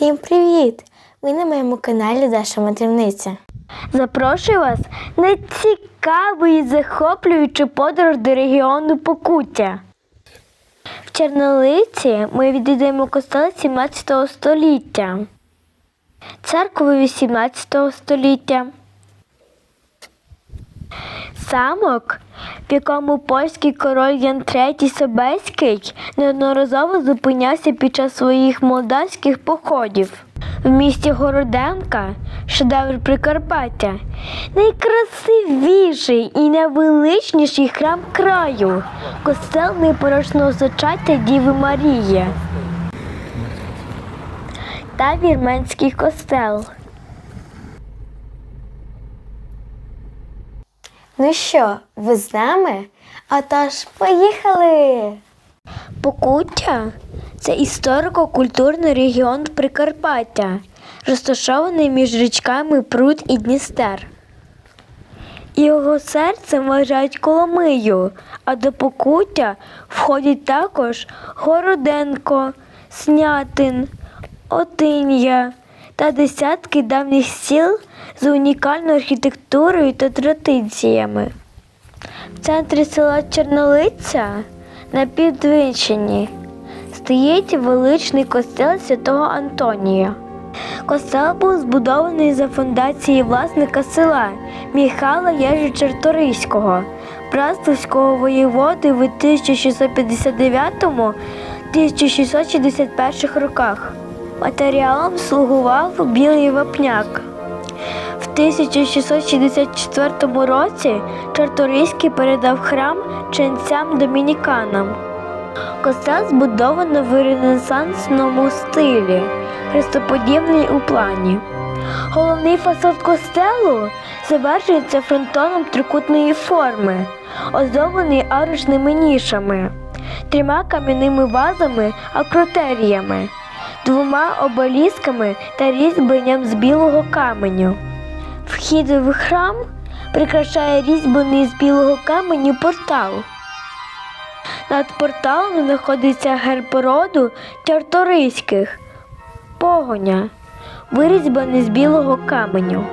Всім привіт! Ви на моєму каналі Даша Мандрівниця. Запрошую вас на цікаву і захоплюючу подорож до регіону Покуття. В Чернолиці ми відвідаємо костел 17 століття, церкву 18 століття, замок, в якому польський король Ян III Собеський неодноразово зупинявся під час своїх молдавських походів. В місті Городенка, шедевр Прикарпаття, найкрасивіший і найвеличніший храм краю, костел непорочного зачаття Діви Марії та вірменський костел. Ну що, ви з нами? А тож поїхали! Покуття це історико-культурний регіон Прикарпаття, розташований між річками Прут і Дністер. Його серцем вважають Коломию, а до Покуття входять також Городенко, Снятин, Отин'я та десятки давніх сіл з унікальною архітектурою та традиціями. В центрі села Чернолиця на Підвищенні стоїть величний костел святого Антонія. Костел був збудований за фундації власника села Михайла Єжи Черториського, братствського воєводи в 1659-1661 роках. Матеріалом слугував білий вапняк. В 1664 році Чарторийський передав храм ченцям домініканам. Костел збудовано в ренесансному стилі, хрестоподібний у плані. Головний фасад костелу завершується фронтоном трикутної форми, оздоблений арочними нішами, трьома кам'яними вазами акротеріями, двома обелісками та різьбленням з білого каменю. Вхід в храм прикрашає різьблений з білого каменю портал. Над порталом знаходиться герб роду Чарторийських погоня, вирізьбаний з білого каменю.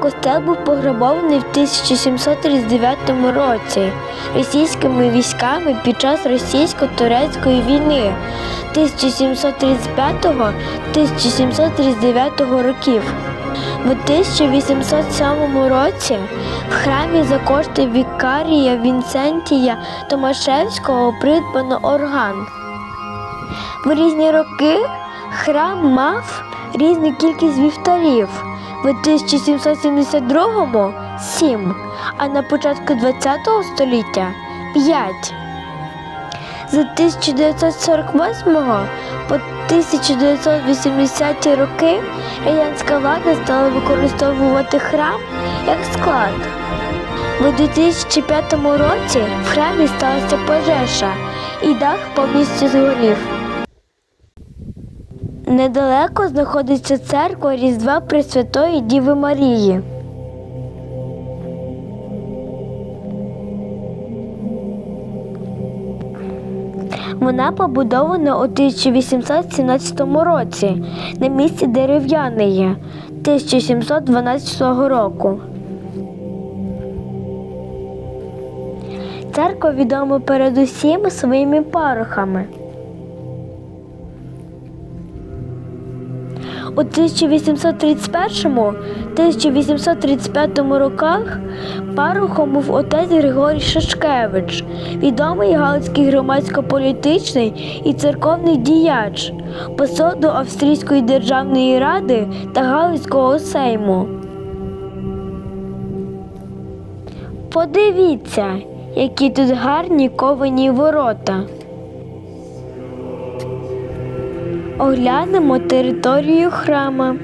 Костел був пограбований в 1739 році російськими військами під час російсько-турецької війни 1735-1739 років. В 1807 році в храмі за кошти вікарія Вінцентія Томашевського придбано орган. В різні роки храм мав різну кількість вівтарів. В 1772-му – 7, а на початку ХХ століття 5. З 1948 по 1980 роки радянська влада стала використовувати храм як склад. У 2005 році в храмі сталася пожежа і дах повністю згорів. Недалеко знаходиться церква Різдва Пресвятої Діви Марії. Вона побудована у 1817 році на місці дерев'яної 1712 року. Церква відома передусім своїми парохами. У 1831-1835 роках парохом був отець Григорій Шашкевич, відомий галицький громадсько-політичний і церковний діяч, посол до Австрійської державної ради та Галицького сейму. Подивіться, які тут гарні ковані ворота. Оглянемо територію храма.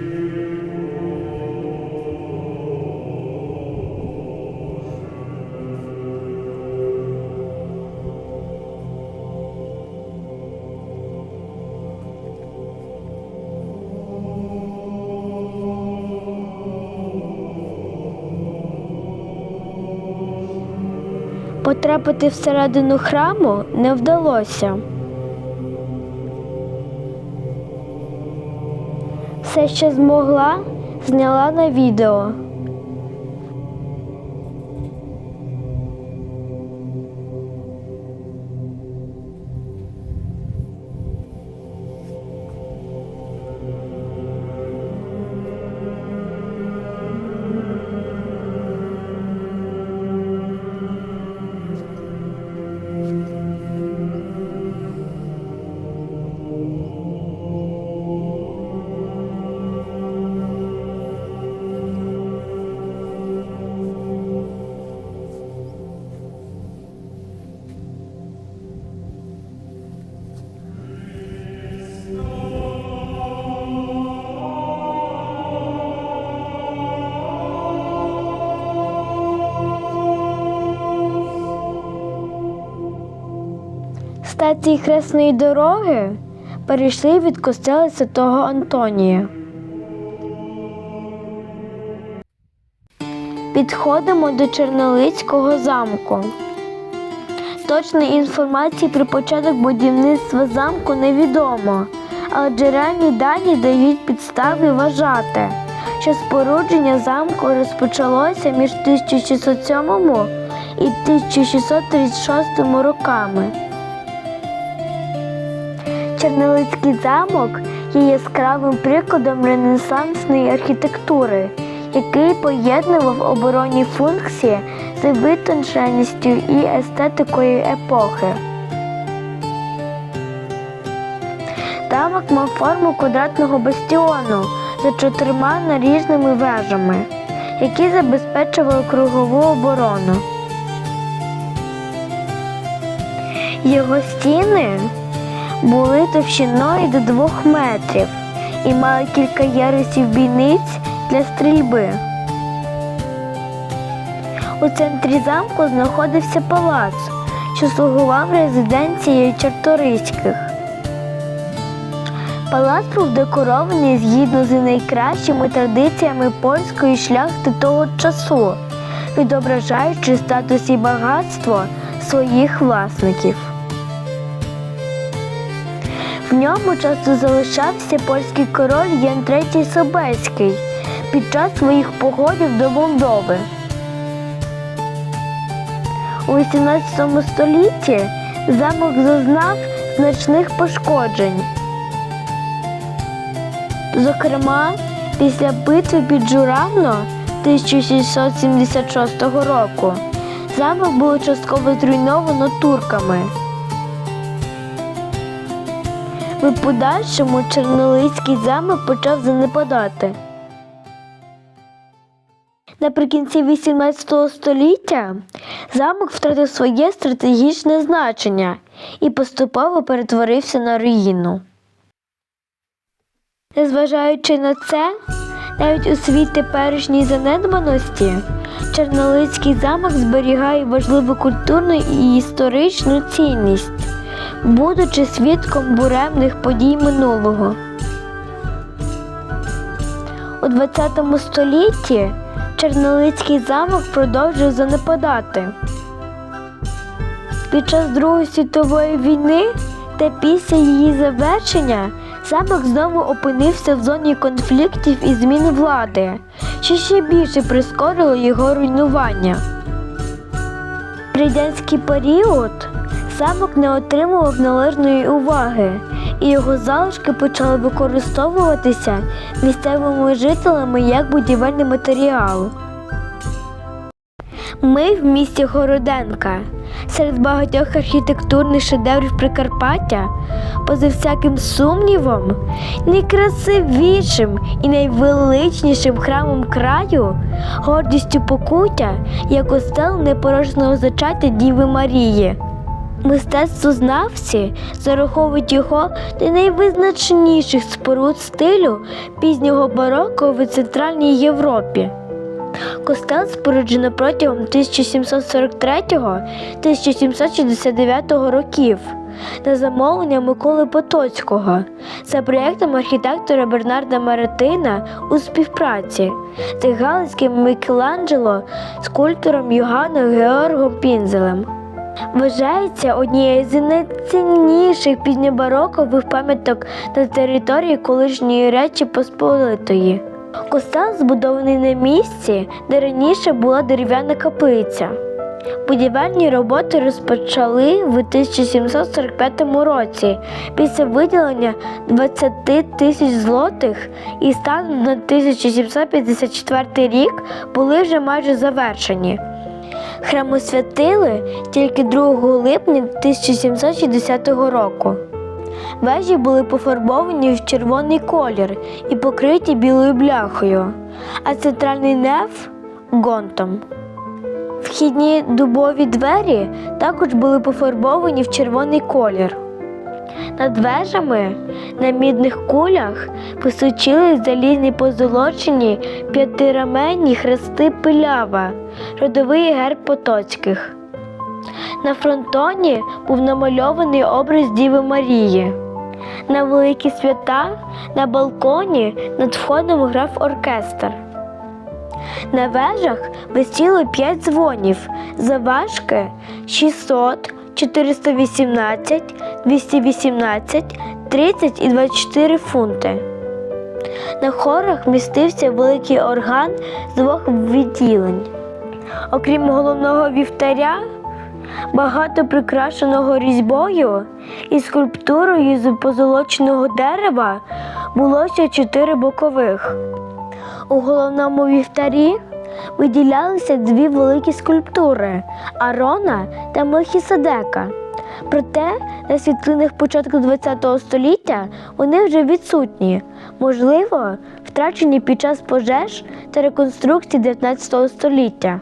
Потрапити всередину храму не вдалося. Все, що змогла, зняла на відео. Стації Хресної дороги перейшли від костела Святого Антонія. Підходимо до Чернолицького замку. Точної інформації про початок будівництва замку невідомо, але джерельні дані дають підстави вважати, що спорудження замку розпочалося між 1607 і 1636 роками. Чернолицький замок є яскравим прикладом ренесансної архітектури, який поєднував оборонні функції з витонченістю і естетикою епохи. Замок мав форму квадратного бастіону за чотирма наріжними вежами, які забезпечували кругову оборону. Його стіни були товщиною до двох метрів і мали кілька ярусів бійниць для стрільби. У центрі замку знаходився палац, що слугував резиденцією Чарториських. Палац був декорований згідно з найкращими традиціями польської шляхти того часу, відображаючи статус і багатство своїх власників. В ньому часто залишався польський король Ян III Собеський під час своїх походів до Молдови. У XVIII столітті замок зазнав значних пошкоджень. Зокрема, після битви під Журавно 1676 року замок було частково зруйновано турками. В подальшому Чернолицький замок почав занепадати. Наприкінці XVIII століття замок втратив своє стратегічне значення і поступово перетворився на руїну. Незважаючи на це, навіть у світ теперішній занедбаності Чернолицький замок зберігає важливу культурну і історичну цінність будучи свідком буремних подій минулого. У ХХ столітті Чернолицький замок продовжив занепадати. Під час Другої світової війни та після її завершення замок знову опинився в зоні конфліктів і змін влади, що ще більше прискорило його руйнування. Радянський період замок не отримував належної уваги, і його залишки почали використовуватися місцевими жителями як будівельний матеріал. Ми в місті Городенка. Серед багатьох архітектурних шедеврів Прикарпаття, поза всяким сумнівом, найкрасивішим і найвеличнішим храмом краю, гордістю покуття є костел непорожного зачаття Діви Марії. Мистецтвознавці зараховують його до найвизначніших споруд стилю пізнього бароко в Центральній Європі. Костел споруджено протягом 1743-1769 років на замовлення Миколи Потоцького за проєктом архітектора Бернарда Маратина у співпраці з галицьким Мікеланджело скульптором Йоганном Георгом Пінзелем. Вважається однією з найцінніших пізньобарокових пам'яток на території колишньої Речі Посполитої. Костел збудований на місці, де раніше була дерев'яна каплиця. Будівельні роботи розпочали в 1745 році після виділення 20 тисяч злотих і станом на 1754 рік були вже майже завершені. Храм освятили тільки 2 липня 1760 року. Вежі були пофарбовані в червоний колір і покриті білою бляхою, а центральний неф гонтом. Вхідні дубові двері також були пофарбовані в червоний колір. Над вежами на мідних кулях посучили залізні позолочені п'ятираменні хрести пилява, родовий герб Потоцьких. На фронтоні був намальований образ Діви Марії. На великі свята на балконі над входом грав оркестр. На вежах висіло 5 дзвонів заважки 600, 418, 218, 30 і 24 фунти. На хорах містився великий орган з двох відділень. Окрім головного вівтаря, багато прикрашеного різьбою і скульптурою з позолоченого дерева було ще чотири бокових. У головному вівтарі виділялися дві великі скульптури Арона та Мелхіседека. Проте на світлинах початку ХХ століття вони вже відсутні, можливо, втрачені під час пожеж та реконструкції 19 століття.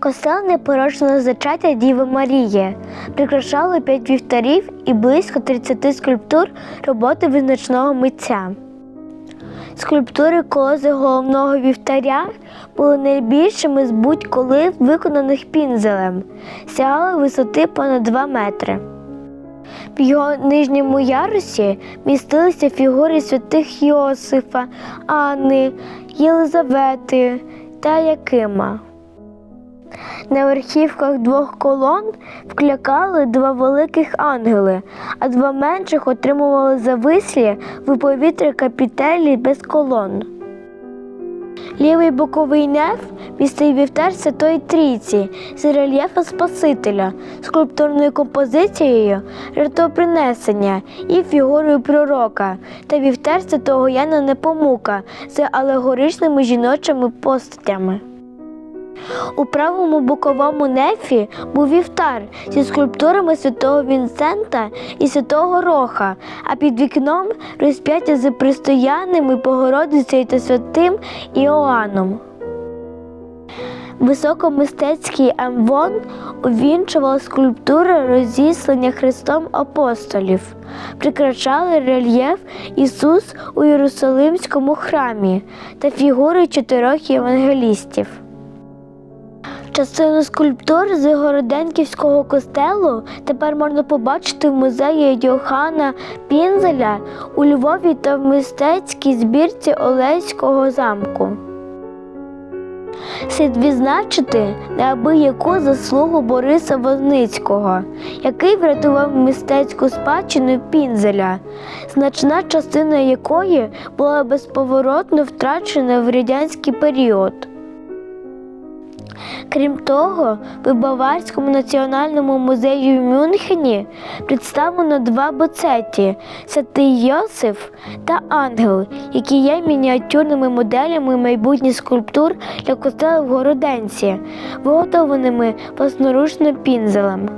Костел непорочного зачаття Діви Марії прикрашало п'ять вівтарів і близько 30 скульптур роботи визначного митця. Скульптури колози головного вівтаря були найбільшими з будь-коли виконаних пінзелем, сягали висоти понад 2 метри. В його нижньому ярусі містилися фігури святих Йосифа, Анни, Єлизавети та Якима. На верхівках двох колон вклякали два великих ангели, а два менших отримували завислі в повітря капітелі без колон. Лівий боковий неф містив вівтар Святої Трійці з рельєфа Спасителя, скульптурною композицією жертвопринесення і фігурою пророка та вівтар Святого Яна Непомука з алегоричними жіночими постатями. У правому боковому нефі був вівтар зі скульптурами святого Вінсента і святого Роха, а під вікном розп'яття з пристояними Богородицею та святим Іоанном. Високомистецький амвон увінчував скульптури розіслання Христом апостолів, прикрашали рельєф Ісус у Єрусалимському храмі та фігури чотирьох євангелістів. Частину скульптур з Городенківського костелу тепер можна побачити в музеї Йохана Пінзеля у Львові та в мистецькій збірці Олеського замку. Слід відзначити неабияку заслугу Бориса Возницького, який врятував мистецьку спадщину Пінзеля, значна частина якої була безповоротно втрачена в радянський період. Крім того, в Баварському національному музеї в Мюнхені представлено два боцеті Святий Йосиф та Ангел, які є мініатюрними моделями майбутніх скульптур для костела в Городенці, виготовленими власноручно пінзелем.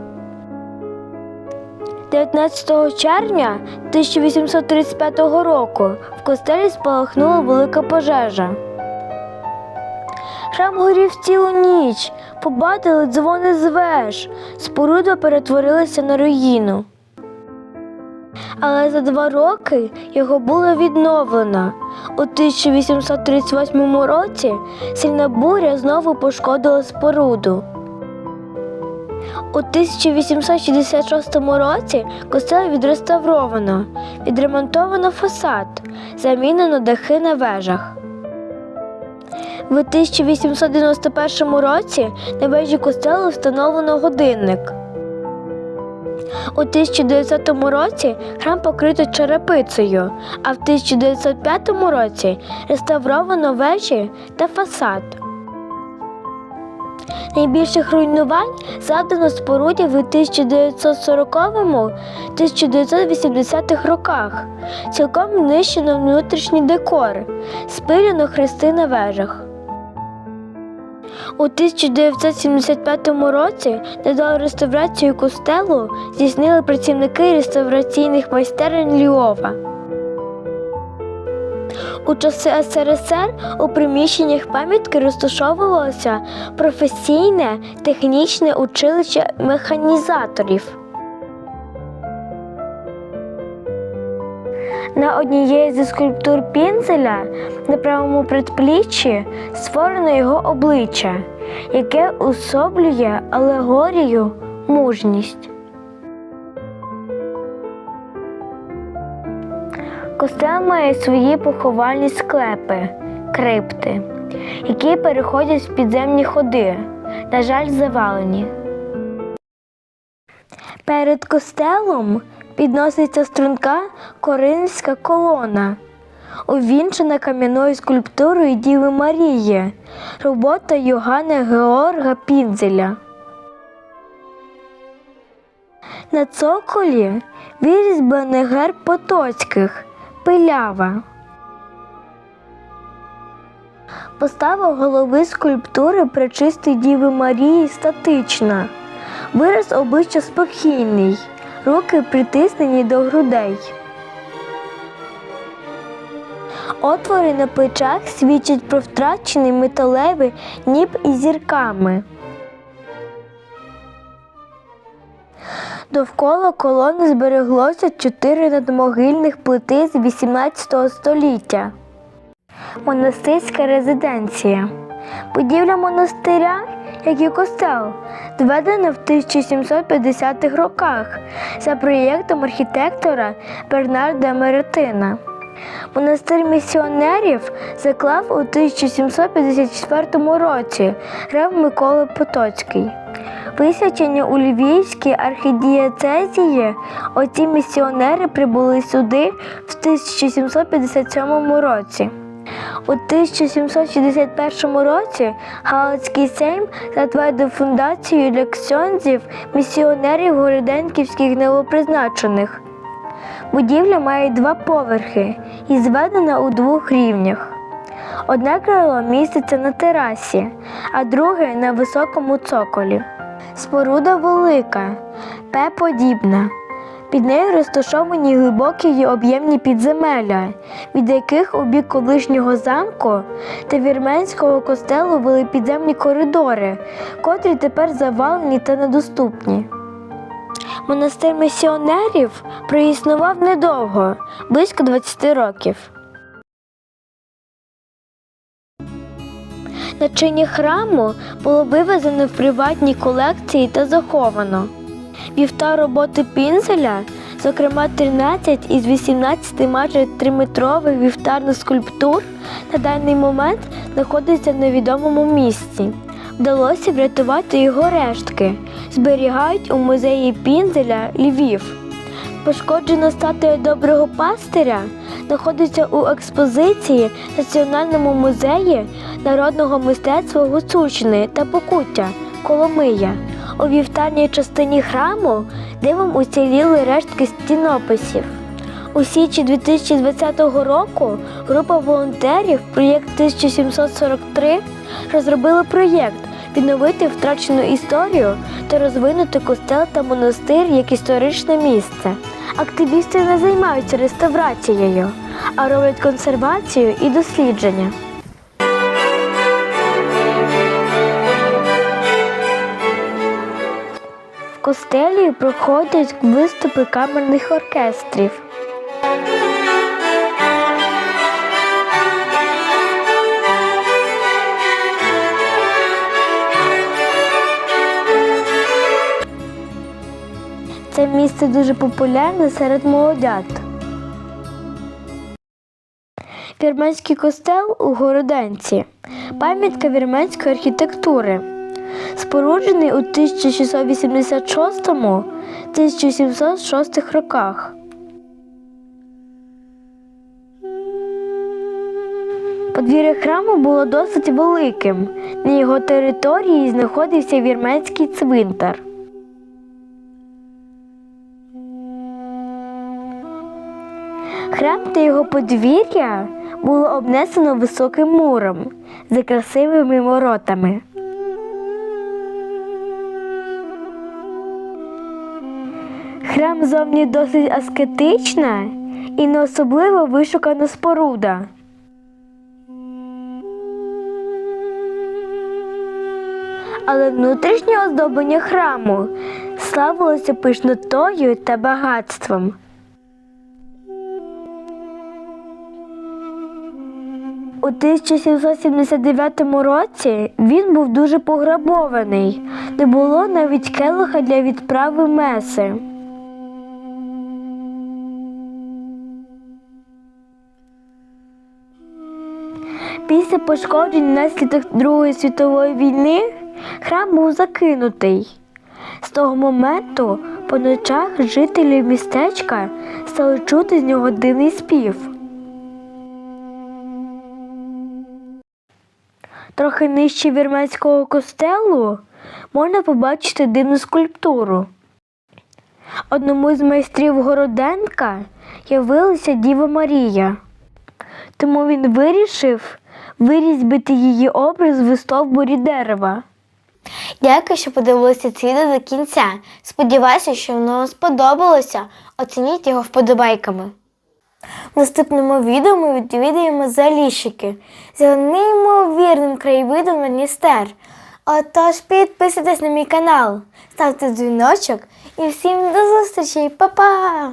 19 червня 1835 року в костелі спалахнула велика пожежа. Храм горів цілу ніч, побачили дзвони з веж, споруда перетворилася на руїну. Але за два роки його було відновлено. У 1838 році сильна буря знову пошкодила споруду. У 1866 році костел відреставровано, відремонтовано фасад, замінено дахи на вежах. В 1891 році на вежі костелу встановлено годинник. У 1900 році храм покрито черепицею, а в 1905 році реставровано вежі та фасад. Найбільших руйнувань завдано споруді в 1940-1980-х роках. Цілком знищено внутрішній декор, спилено хрести на вежах. У 1975 році недавно реставрацію костелу здійснили працівники реставраційних майстерень Львова. У часи СРСР у приміщеннях пам'ятки розташовувалося професійне технічне училище механізаторів. На однієї зі скульптур Пінзеля на правому предпліччі створено його обличчя, яке особлює алегорію мужність. Костел має свої поховальні склепи, крипти, які переходять в підземні ходи, на жаль, завалені. Перед костелом підноситься струнка коринська колона, увінчена кам'яною скульптурою Діви Марії, робота Йоганна Георга Пінзеля. На цоколі вирізблений герб Потоцьких пилява. Постава голови скульптури Пречистої Діви Марії статична. Вираз обличчя спокійний, руки притиснені до грудей. Отвори на плечах свідчать про втрачений металевий ніб із зірками. Довкола колони збереглося чотири надмогильних плити з 18 століття. Монастирська резиденція. Будівля монастиря, як і костел, зведена в 1750-х роках за проєктом архітектора Бернарда Меретина. Монастир місіонерів заклав у 1754 році грав Микола Потоцький. Висвячені у Львівській архідієцезії, оці місіонери прибули сюди в 1757 році. У 1761 році Галицький сейм затвердив фундацію для ксьонзів місіонерів городенківських новопризначених. Будівля має два поверхи і зведена у двох рівнях. Одне крило міститься на терасі, а друге на високому цоколі. Споруда велика, П-подібна. Під нею розташовані глибокі й об'ємні підземелля, від яких у бік колишнього замку та вірменського костелу вели підземні коридори, котрі тепер завалені та недоступні. Монастир місіонерів проіснував недовго, близько 20 років. Начиння храму було вивезено в приватні колекції та заховано. Вівта роботи пінзеля, зокрема 13 із 18 майже 3-метрових вівтарних скульптур, на даний момент знаходиться в невідомому місці. Вдалося врятувати його рештки, зберігають у музеї пінзеля Львів. Пошкоджена статуя доброго пастиря знаходиться у експозиції Національному музеї народного мистецтва Гуцульщини та Покуття Коломия. У вівтарній частині храму дивом уціліли рештки стінописів. У січні 2020 року група волонтерів проєкт 1743 розробила проєкт відновити втрачену історію та розвинути костел та монастир як історичне місце. Активісти не займаються реставрацією, а роблять консервацію і дослідження. Костелі проходять виступи камерних оркестрів. Це місце дуже популярне серед молодят. Вірменський костел у Городенці. Пам'ятка вірменської архітектури. Споруджений у 1686-1706 роках. Подвір'я храму було досить великим. На його території знаходився вірменський цвинтар. Храм та його подвір'я було обнесено високим муром за красивими воротами. Храм зовні досить аскетична і не особливо вишукана споруда. Але внутрішнє оздоблення храму славилося пишнотою та багатством. У 1779 році він був дуже пограбований. Не було навіть келиха для відправи меси. Після пошкоджень внаслідок Другої світової війни храм був закинутий. З того моменту по ночах жителі містечка стали чути з нього дивний спів. Трохи нижче вірменського костелу можна побачити дивну скульптуру. Одному з майстрів Городенка явилася Діва Марія. Тому він вирішив вирізбити її образ в стовбурі дерева. Дякую, що подивилися це відео до кінця. Сподіваюся, що воно вам сподобалося. Оцініть його вподобайками. В наступному відео ми відвідаємо Заліщики з неймовірним краєвидом на Дністер. Отож підписуйтесь на мій канал, ставте дзвіночок і всім до зустрічі, Па-па!